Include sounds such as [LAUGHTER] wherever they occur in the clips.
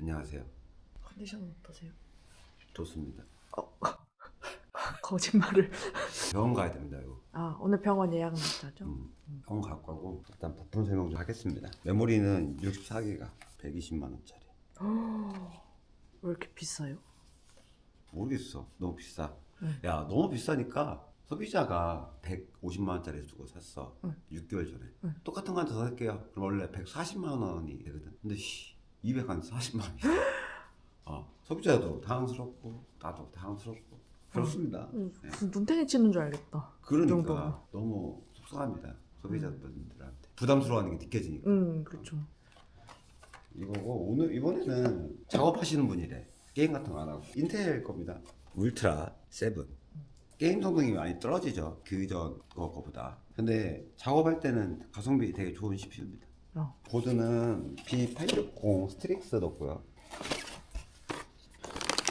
안녕하세요. 컨디션 어떠세요? 좋습니다. [LAUGHS] 거짓말을. 병원 가야 됩니다, 이거. 아 오늘 병원 예약 날짜죠? 음, 병원 갈 거고 일단 부품 설명 좀 하겠습니다. 메모리는 64기가 120만 원짜리. [GASPS] 왜 이렇게 비싸요? 모르겠어. 너무 비싸. 네. 야, 너무 비싸니까 소비자가 150만 원짜리 주고 샀어. 응. 6개월 전에. 응. 똑같은 거한더 살게요. 그럼 원래 140만 원이 되거든. 근데 씨, 240만 원이 어, 소비자도 당황스럽고 나도 당황스럽고 그렇습니다. 음, 네. 무슨 눈탱이 치는 줄 알겠다. 그러니까 정도면. 너무 속상합니다. 소비자분들한테 부담스러워하는 게 느껴지니까. 음 그렇죠. 이거고 오늘 이번에는 작업하시는 분이래. 게임 같은 거 안 하고 인텔 겁니다. 울트라 7. 게임 성능이 많이 떨어지죠. 그전 거보다. 근데 작업할 때는 가성비 되게 좋은 CPU입니다. 어. 보드는 B860 스트릭스 넣고요.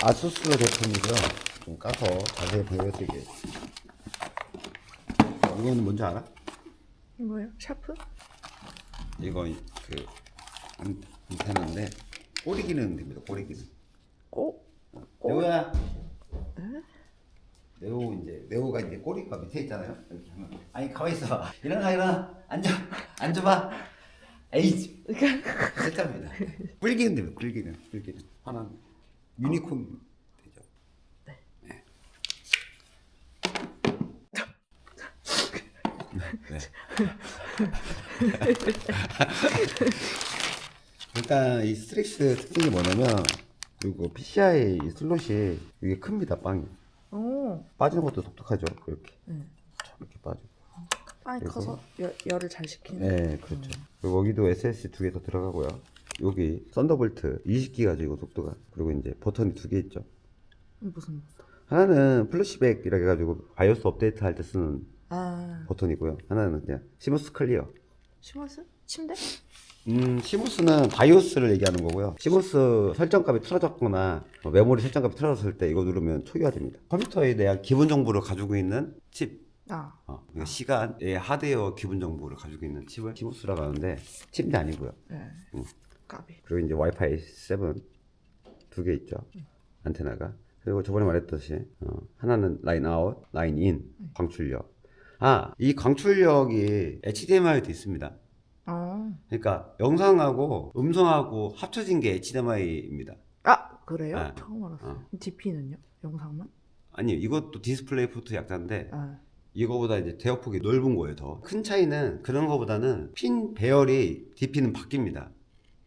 아수스 제품이고요. 좀 까서 자세히 보여드릴게요. 어, 이거는 뭔지 알아? 이거요? 샤프? 이거 그 안- 안테나인데 꼬리 기능 됩니다. 꼬리 기능. 어? 네오야. 네오 이제 네오가 이제 꼬리가 밑에 있잖아요. 이렇게 하면 아니 가만 있어. 일어나 일어나 앉아 앉아봐. 에이 쓸데입니다. 뿔기능 됩니다. 뿔기능 뿔기능 하나 유니콘 되죠. 네. 네. 네. 일단 이 스트릭스 특징이 뭐냐면 그리고 PCI 슬롯이 이게 큽니다 빵이 오. 빠지는 것도 독특하죠 이렇게 네. 이렇게 빠지고 빵이 그리고- 커서 열, 열을 잘 식히는. 네 그렇죠 그리고 여기도 SSD 두 개 더 들어가고요 여기 썬더볼트 20기가 지고 속도가 그리고 이제 버튼이 두 개 있죠 음, 무슨? 하나는 플래시백이라 해가지고 바이오스 업데이트 할 때 쓰는 아 버튼이고요 하나는 그냥 시무스 클리어 시모스? 침대? 음, 시무스는 바이오스를 얘기하는 거고요. 시무스 설정값이 틀어졌거나 뭐 메모리 설정값이 틀어졌을 때 이거 누르면 초기화됩니다. 컴퓨터에 대한 기본 정보를 가지고 있는 칩, 아 어, 그러니까 시간의 하드웨어 기본 정보를 가지고 있는 칩을 시무스라고 하는데 칩이 아니고요. 네. 음. 까비. 그리고 이제 와이파이 7 두 개 있죠. 안테나가. 그리고 저번에 말했듯이 어, 하나는 라인 아웃, 라인 인, 광출력. 아, 이 광출력이 HDMI도 있습니다. 아. 그러니까 영상하고 음성하고 합쳐진 게 HDMI입니다. 아 그래요? 네. 처음 알았어요. 어. DP는요? 영상만? 아니 이것도 디스플레이 포트 약자인데 아. 이거보다 이제 대역폭이 넓은 거예요 더. 큰 차이는 그런 거보다는 핀 배열이 DP는 바뀝니다.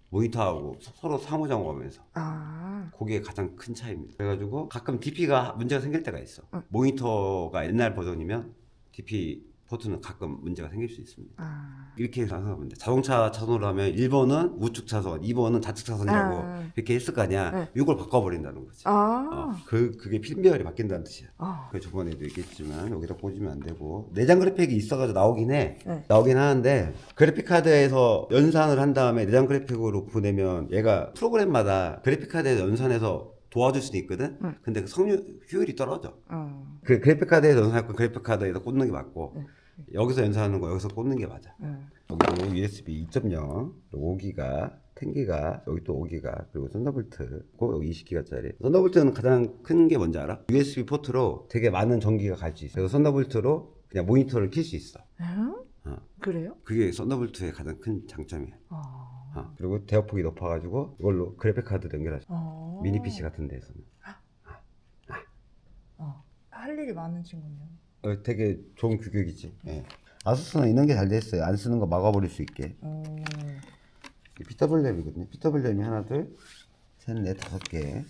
모니터하고 서- 서로 상호작용하면서 아. 그게 가장 큰 차이입니다. 그래가지고 가끔 DP가 문제가 생길 때가 있어. 응. 모니터가 옛날 버전이면 DP 포트는 가끔 문제가 생길 수 있습니다. 아. 이렇게 생각하면 돼. 자동차 차선으로 하면 1번은 우측 차선, 2번은 좌측 차선이라고 아. 이렇게 했을 거 아니야. 네. 이걸 바꿔버린다는 거지. 아. 어, 그, 그게 핀배열이 바뀐다는 뜻이야. 아. 그 저번에도 얘기했지만 여기다 꽂으면 안 되고 내장 그래픽이 있어가지고 나오긴 해. 네. 나오긴 하는데 그래픽 카드에서 연산을 한 다음에 내장 그래픽으로 보내면 얘가 프로그램마다 그래픽 카드에서 연산해서 도와줄 수도 있거든. 응. 근데 그 성능 효율이 떨어져. 어. 그 그래픽 카드에서 연산할 거 그래픽 카드에다 꽂는 게 맞고 응. 여기서 연산하는 거 여기서 꽂는 게 맞아. 응. 여기도 USB 2.0, 5기가, 10기가, 여기 또 5기가, 그리고 썬더볼트, 고 여기 20기가짜리. 썬더볼트는 가장 큰 게 뭔지 알아? USB 포트로 되게 많은 전기가 갈 수 있어. 그래서 썬더볼트로 그냥 모니터를 킬수 있어. 응? 어. 그래요? 그게 썬더볼트의 가장 큰 장점이야. 어. 어. 그리고 대역폭이 높아가지고 이걸로 그래픽 카드 연결하죠. 어. 미니 PC 같은 데에서는. 어. 할 일이 많은 친구네요. 어, 되게 좋은 규격이지. 예. 아수스는 이런 게 잘 돼 있어요. 안 쓰는 거 막아버릴 수 있게. 어. PWM이거든요. PWM이 하나, 둘, 셋, 넷, 다섯 개.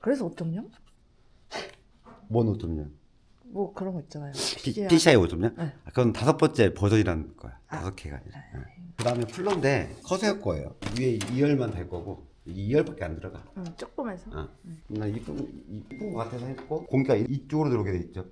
그래서 5.0? 뭔 5.0? 뭐 그런 거 있잖아요. PCI. PCI 5.0? 네. 아, 그건 다섯 번째 버전이라는 거야. 아. 다섯 개가 아니라. 그 다음에 플러인데 커세어 거예요. 위에 2열만 달 거고 이게 2열밖에 안 들어가. 응, 조금 해서. 어. 난 이쁜 이쁜 거 같아서 했고 공기가 이- 이쪽으로 들어오게 돼 있죠.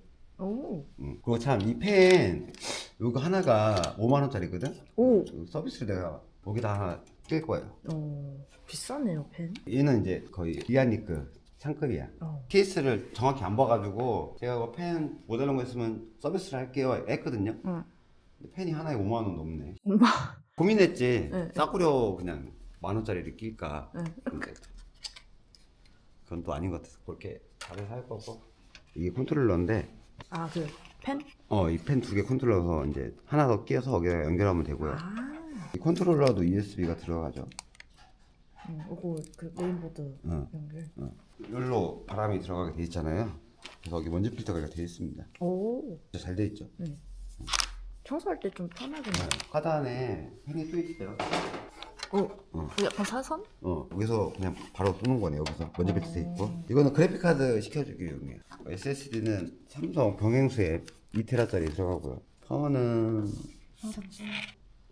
오. 음. 그리고 참 이 펜 이거 하나가 5만 원짜리거든. 오. 서비스를 내가 여기다 하나 낄 거예요. 어. 비싸네요, 펜. 얘는 이제 거의 이안니크 상급이야. 어. 케이스를 정확히 안 봐가지고 제가 이거 펜 모자란 거 있으면 서비스를 할게요 했거든요. 응. 근데 펜이 하나에 5만 원 넘네. 엄마. 고민했지. 네. 싸구려 그냥 만 원짜리를 낄까? 응. 근데 그건 또 아닌 것 같아서 그렇게 다른 살 거고 이게 컨트롤러인데 아, 그 펜? 어 이 펜 두 개 컨트롤러서 이제 하나 더 끼워서 거기다 연결하면 되고요. 아, 이 컨트롤러도 USB가 들어가죠. 음, 이거 그 메인보드 어. 연결. 어. 여기로 바람이 들어가게 돼 있잖아요. 그래서 여기 먼지 필터가 돼 있습니다. 오, 진짜 잘 돼 있죠. 네. 청소할 때 좀 편하겠네. 하단에 펜이 또 있어요. 오, 어. 그 약간 사선? 어, 여기서 그냥 바로 쏘는 거네. 여기서 먼지 필터 돼 있고. 이거는 그래픽 카드 시켜주기 용이에요. SSD는 삼성 병행수에 2테라짜리 들어가고요. 파워는 항상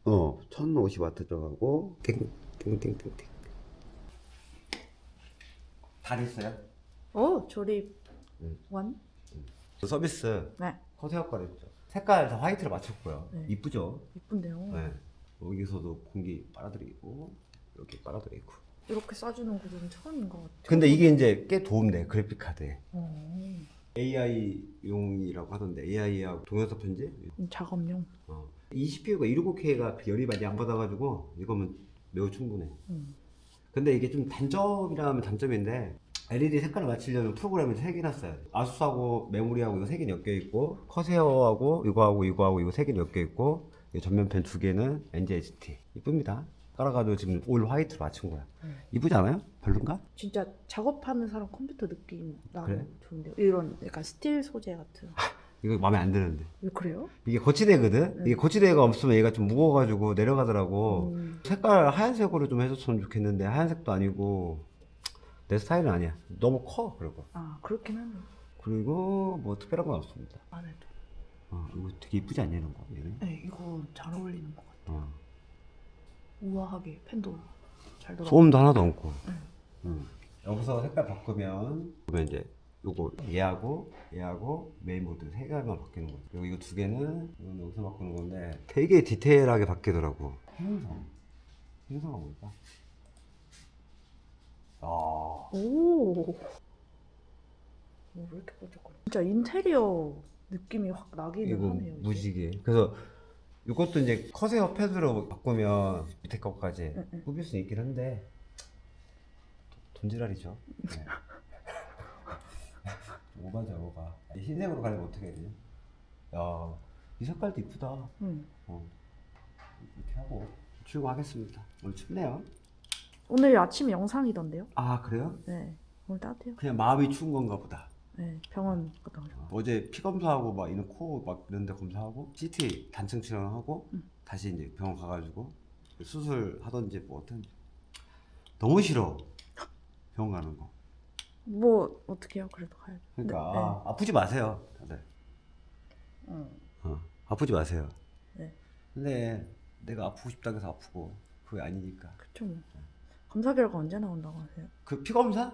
어 1050W 들어가고 땡 땡 땡 땡 땡 다 됐어요? 오, 조립 응. 완? 서비스 네, 커세어 거랬죠. 색깔 다 화이트로 맞췄고요. 네. 이쁘죠? 이쁜데요. 네. 여기서도 공기 빨아들이고 이렇게 빨아들이고. 이렇게 싸주는 구조는 처음인 것 같아요. 근데 이게 이제 꽤 도움돼 그래픽 카드에. 어, AI용이라고 하던데 AI하고 동영상 편집. 음, 작업용. 어. 이 CPU가 260K가 열이 많이 안 받아가지고 이거면 매우 충분해. 음. 근데 이게 좀 단점이라면 단점인데 LED 색깔을 맞추려면 프로그램을 세 개나 써요. 아수스하고 메모리하고 이거 세 개는 엮여 있고 커세어하고 이거하고 이거하고 이거 세 개는 엮여 있고 이 전면펜 두 개는 NGHT 이쁩니다. 깔아가지고 지금 올 화이트로 맞춘 거야. 음. 이쁘지 않아요? 별론가? 진짜 작업하는 사람 컴퓨터 느낌 나고 그래? 좋은데요. 이런 약간 스틸 소재 같은. 이거 마음에 안 드는데. 왜 그래요? 이게 거치대거든? 이게 거치대가 없으면 얘가 좀 무거워가지고 내려가더라고. 음. 색깔 하얀색으로 좀 해줬으면 좋겠는데 하얀색도 아니고 내 스타일은 아니야. 너무 커 그리고. 아 그렇긴 하네. 그리고 뭐 특별한 건 없습니다. 안에도. 어, 이거 되게 이쁘지 않냐 이런 거 얘는? 네, 이거 잘 어울리는 것 같아. 어. 우아하게 펜도 잘 돌아. 소음도 하나도 없고. 응. 응. 여기서 색깔 바꾸면 그러면 이제 요거 얘하고 얘하고 메인 모드 세 개만 바뀌는 거죠. 그리고 이거 두 개는 이건 여기서 바꾸는 건데 되게 디테일하게 바뀌더라고. 행성. 행성가 뭘까? 아. 오. 오, 왜 이렇게 뾰족거려? 진짜 인테리어 느낌이 확 나기는 이거 하네요. 이게. 무지개. 그래서 이것도 이제 커세어 패드로 바꾸면 밑에 것까지 응, 응. 꾸밀 수 있긴 한데 돈지랄이죠. 네. [LAUGHS] 오바죠 오바. 이 흰색으로 가려면 어떻게 해야 되냐? 야, 이 색깔도 이쁘다. 응. 어. 이렇게 하고 출고하겠습니다. 오늘 춥네요. 오늘 아침 영상이던데요? 아 그래요? 네. 오늘 따뜻해요. 그냥 마음이 추운 건가 보다. 네. 병원 갔다 오죠. 어제 피 검사하고 막 이런 코막 이런 데 검사하고 CT 단층 촬영하고 응. 다시 이제 병원 가가지고 수술 하던지 뭐 어떤 너무 싫어 병원 가는 거 뭐 어떻게 해요? 그래도 가야죠. 그러니까 네. 아, 아프지 마세요 다들 응. 어, 아프지 마세요 네. 근데 내가 아프고 싶다고 해서 아프고 그게 아니니까 그쵸 뭐. 검사 결과 언제 나온다고 하세요? 그 피 검사?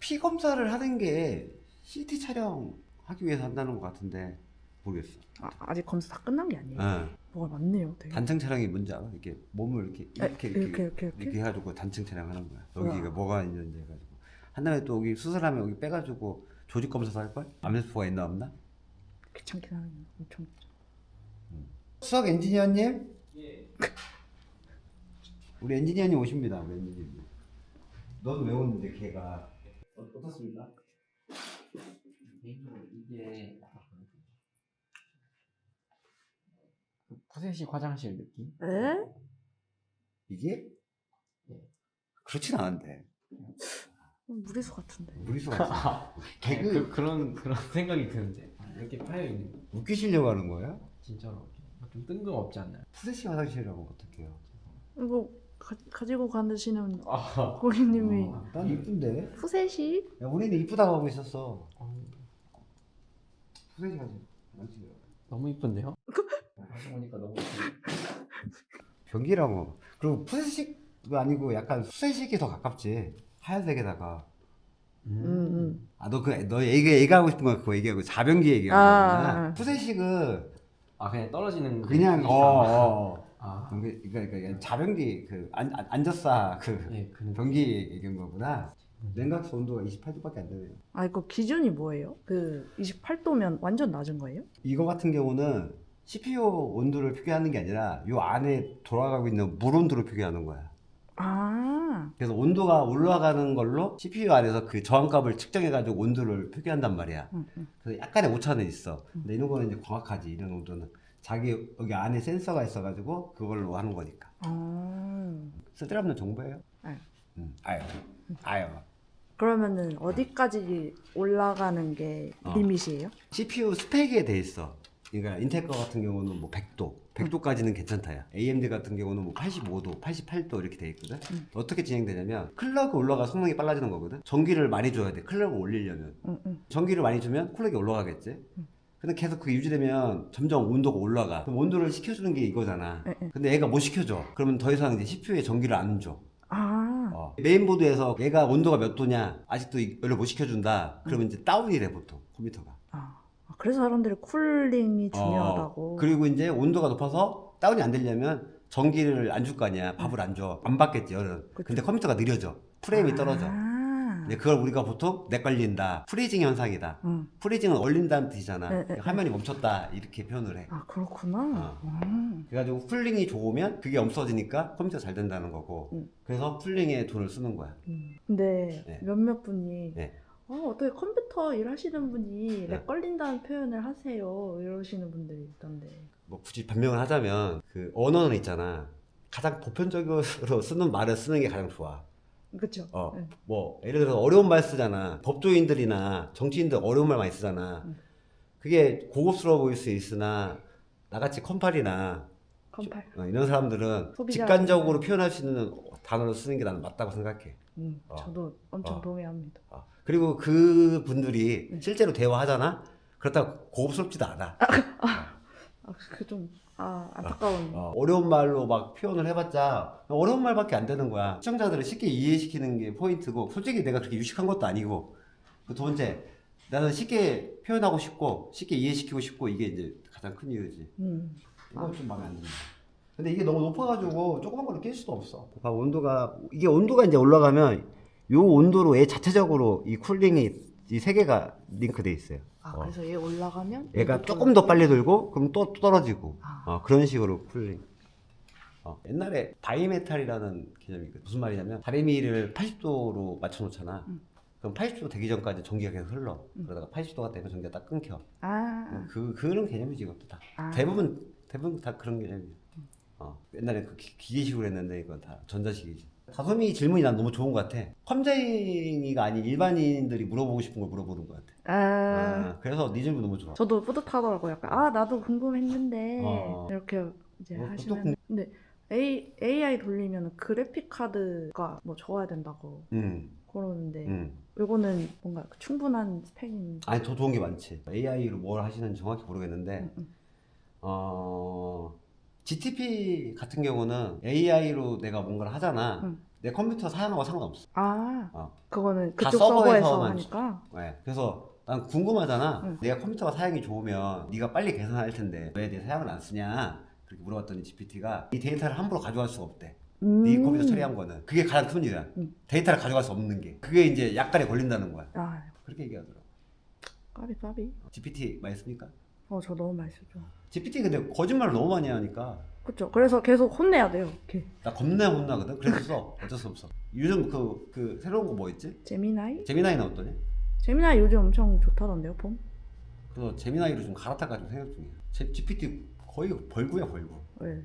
피 검사를 하는 게 CT 촬영하기 위해서 한다는 것 같은데 모르겠어 아, 아직 검사 다 끝난 게 아니에요. 예. 뭐가 많네요, 되게. 단층 촬영이 뭔지 알아? 이렇게 몸을 이렇게 에, 이렇게 이렇게, 이렇게 이렇게, 이렇게? 이렇게 해가지고 단층 촬영하는 거야. 여기가 우와. 뭐가 있는지 해가지고 한 다음에 또 여기 수술하면 여기 빼가지고 조직 검사도 할 걸? 암세포가 있나 없나? 귀찮긴 하네. 엄청. 수석 엔지니어님? [LAUGHS] 우리 엔지니어님 오십니다. 우리 엔지니어님. 너도 왜 오는데 걔가 어, 어떻습니까? 개인적으로 이게 그 푸세식 화장실 느낌? 에? 이게? 예. 그렇진 않은데 무리수 같은데. 무리수 [LAUGHS] 같아. 개그 그, 그런 그런 생각이 드는데 아, 이렇게 파여 있는 거 웃기시려고 하는 거예요? 진짜로 좀 뜬금없지 않나요? 푸세시 화장실이라고 어떡해요? 이거 가, 가지고 가시는 아, 고객님이 아, 난 이쁜데? 푸셋이? 야, 우리는 이쁘다고 하고 있었어. 어, 푸세시 가지. 화장실. 너무 이쁜데요? 다시 보니까 너무. [LAUGHS] 변기라고. 그리고 푸세식도 아니고 약간 수세식이 더 가깝지. 하얀색에다가. 응, 응. 아, 너 그, 너 얘기, 얘기하고 싶은 건 그거 얘기하고, 자변기 얘기하는 아, 거구나. 아. 푸세식은 아 그냥 떨어지는 그 그냥, 느낌이 어, 어. 아, 그게, 그러니까, 그러니까 자변기, 그, 안, 안- 앉았사, 그, 예, 그 느낌. 변기 얘기한 거구나. 냉각수 온도가 28도밖에 안 되네요. 아, 이거 기준이 뭐예요? 그 28도면 완전 낮은 거예요? 이거 같은 경우는 CPU 온도를 표기하는 게 아니라 요 안에 돌아가고 있는 물 온도를 표기하는 거야. 아, 그래서 온도가 올라가는 걸로 CPU 안에서 그 저항값을 측정해가지고 온도를 표기한단 말이야. 응, 응. 그래서 약간의 오차는 있어. 근데 이런 거는 이제 정확하지. 이런 온도는 자기 여기 안에 센서가 있어가지고 그걸로 하는 거니까. 아. 쓸데없는 정보예요. 아유. 음, 아유, 아유. 그러면은 어디까지 올라가는 게 어. 리밋이에요? CPU 스펙에 돼 있어. 그러니까 인텔 거 같은 경우는 뭐 100도, 100도까지는 괜찮다야. AMD 같은 경우는 뭐 85도, 88도 이렇게 돼 있거든. 음. 어떻게 진행되냐면 클럭이 올라가 성능이 빨라지는 거거든. 전기를 많이 줘야 돼. 클럭을 올리려면. 응, 응. 전기를 많이 주면 쿨렉이 올라가겠지. 근데 계속 그게 유지되면 점점 온도가 올라가. 그럼 온도를 식혀주는 게 이거잖아. 네, 네. 근데 얘가 못 식혀줘. 그러면 더 이상 이제 CPU에 전기를 안 줘. 아, 어. 메인보드에서 얘가 온도가 몇 도냐 아직도 이걸 못 식혀준다. 그러면 이제 다운이래 보통 컴퓨터가. 아. 아, 그래서 사람들이 쿨링이 중요하다고. 어, 그리고 이제 온도가 높아서 다운이 안 되려면 전기를 안 줄 거 아니야. 밥을 안 줘. 안 받겠지 열은. 그쵸. 근데 컴퓨터가 느려져. 프레임이 떨어져. 아. 이제 그걸 우리가 보통 내 걸린다. 프리징 현상이다. 응. 프리징은 얼린다는 뜻이잖아. 네, 네, 화면이 멈췄다 이렇게 표현을 해. 아, 그렇구나. 어. 음. 그래가지고 쿨링이 좋으면 그게 없어지니까 컴퓨터 잘 된다는 거고. 음. 그래서 쿨링에 돈을 쓰는 거야. 음. 근데 네. 몇몇 분이 네. 어, 어떻게 컴퓨터 일하시는 분이 네. 렉 걸린다는 표현을 하세요 이러시는 분들이 있던데 뭐 굳이 변명을 하자면 그 언어는 있잖아. 가장 보편적으로 쓰는 말을 쓰는 게 가장 좋아. 그쵸? 어, 네. 뭐 예를 들어서 어려운 말 쓰잖아. 법조인들이나 정치인들 어려운 말 많이 쓰잖아. 음. 그게 고급스러워 보일 수 있으나 나같이 컴팔이나 컴팔 어, 이런 사람들은 소비자 직관적으로 표현할 수 있는 단어를 쓰는 게 나는 맞다고 생각해. 음, 어. 저도 엄청 어. 동의합니다 어. 그리고 그 분들이 네. 실제로 대화하잖아. 그렇다고 고급스럽지도 않아. 아, 그좀 아, 안타까운 어, 어려운 말로 막 표현을 해봤자 어려운 말밖에 안 되는 거야. 시청자들을 쉽게 이해시키는 게 포인트고 솔직히 내가 그렇게 유식한 것도 아니고 그 두 번째 나는 쉽게 표현하고 싶고 쉽게 이해시키고 싶고 이게 이제 가장 큰 이유지. 음. 이건 좀 마음에 안 든다. 근데 이게 너무 높아가지고 조그만 걸로 낄 수도 없어. 봐 온도가 이게 온도가 이제 올라가면 요 온도로 얘 자체적으로 이 쿨링이 이 세 개가 링크돼 있어요. 아 어. 그래서 얘 올라가면 얘가 조금 더 빨리 돌고 그럼 또, 또 떨어지고 아. 어, 그런 식으로 쿨링. 어, 옛날에 바이메탈이라는 개념이 있거든. 무슨 말이냐면 다리미를 80도로 맞춰놓잖아. 음. 그럼 80도 되기 전까지 전기가 계속 흘러. 음. 그러다가 80도가 되면 전기가 딱 끊겨. 아, 그 그런 개념이지 이것도 다. 아. 대부분 대부분 다 그런 개념이야. 어, 옛날에 그 기- 기계식으로 했는데 이건 다 전자식이지. 다솜이 질문이 난 너무 좋은 것 같아. 컴자이가 아닌 일반인들이 물어보고 싶은 걸 물어보는 것 같아. 아, 아, 그래서 네 질문 너무 좋아. 저도 뿌듯하더라고 약간 아 나도 궁금했는데 어. 이렇게 이제 어, 또 하시면 근데 A, AI 돌리면 그래픽 카드가 뭐 적어야 된다고 음, 그러는데 음. 이거는 뭔가 충분한 스펙인 아니 더 좋은 게 많지. AI로 뭘 하시는지 정확히 모르겠는데, 음, 음. 어, GTP 같은 경우는 AI로 내가 뭔가를 하잖아. 음. 내 컴퓨터 사양하고 상관없어. 아 어. 그거는 다 그쪽 서버에서 서버에서만 하니까 네. 그래서 난 궁금하잖아. 응. 내가 컴퓨터가 사양이 좋으면 네가 빨리 개선할 텐데 왜 내 사양을 안 쓰냐? 그렇게 물어봤더니 GPT가 이 데이터를 함부로 가져갈 수가 없대. 네 음. 컴퓨터 처리한 거는 그게 가장 큰 이유야. 음. 데이터를 가져갈 수 없는 게 그게 이제 약간에 걸린다는 거야. 아 그렇게 얘기하더라고. 까비 까비 GPT 많이 씁니까? 어 저 너무 쓰죠 GPT 근데 거짓말을 너무 많이 하니까 그쵸 그래서 계속 혼내야 돼요 이렇게 나 겁나 혼나거든. 그래서 써. [LAUGHS] 어쩔 수 없어. 요즘 그, 그 새로운 거 뭐 있지? 제미나이? 제미나이는 어떠냐? 제미나이 요즘 엄청 좋다던데요 봄? 그래서 제미나이로 좀 갈아타가지고 생각 중이야. 제- GPT 거의 벌구야 벌구. 네.